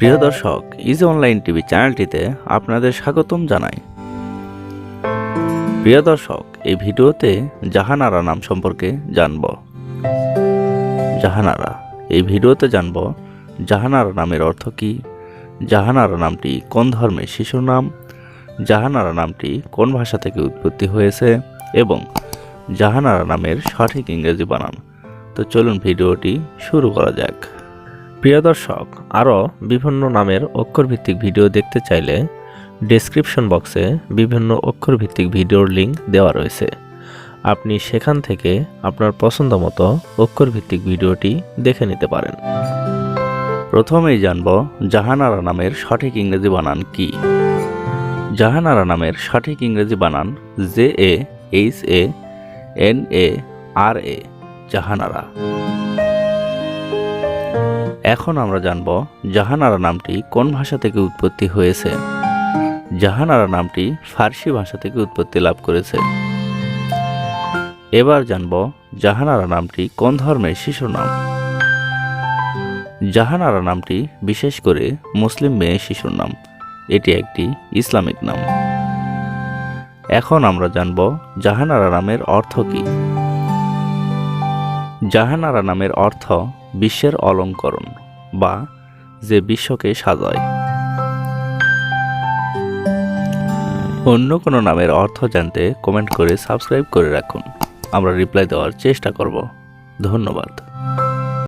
প্রিয় দর্শক is online TV চ্যানেলটিতে আপনাদের স্বাগতম জানাই। প্রিয় দর্শক এই ভিডিওতে জাহানারা নাম সম্পর্কে জানব। জাহানারা এই ভিডিওতে জানব জাহানারা নামের অর্থ কী? জাহানারা নামটি কোন ধর্মের শিশুর নাম? জাহানারা নামটি কোন ভাষা থেকে উৎপত্তি হয়েছে? এবং জাহানারা নামের সঠিক ইংরেজি বানান। তো চলুন ভিডিওটি শুরু করা যাক। প্রিয় দর্শক, আরও বিভিন্ন নামের অক্ষরভিত্তিক ভিডিও দেখতে চাইলে ডেসক্রিপশন বক্সে বিভিন্ন অক্ষরভিত্তিক ভিডিওর লিঙ্ক দেওয়া রয়েছে। আপনি সেখান থেকে আপনার পছন্দ মতো অক্ষরভিত্তিক ভিডিওটি দেখে নিতে পারেন। প্রথমেই জানব জাহানারা নামের সঠিক ইংরেজি বানান কি। জাহানারা নামের সঠিক ইংরেজি বানান J A H A N A R A, Jahanara. এখন আমরা জানব জাহানারা নামটি কোন ভাষা থেকে উৎপত্তি হয়েছে। জাহানারা নামটি ফার্সি ভাষা থেকে উৎপত্তি লাভ করেছে। এবার জানব জাহানারা নামটি কোন ধর্মের শিশুর নাম। জাহানারা নামটি বিশেষ করে মুসলিম মেয়ে শিশুর নাম। এটি একটি ইসলামিক নাম। এখন আমরা জানব জাহানারা নামের অর্থ কী। জাহানারা নামের অর্থ বিশ্বের অলঙ্করণ বা যে বিশ্বকে সাজায়। অন্য কোনো নামের অর্থ জানতে কমেন্ট করে সাবস্ক্রাইব করে রাখুন। আমরা রিপ্লাই দেওয়ার চেষ্টা করব। ধন্যবাদ।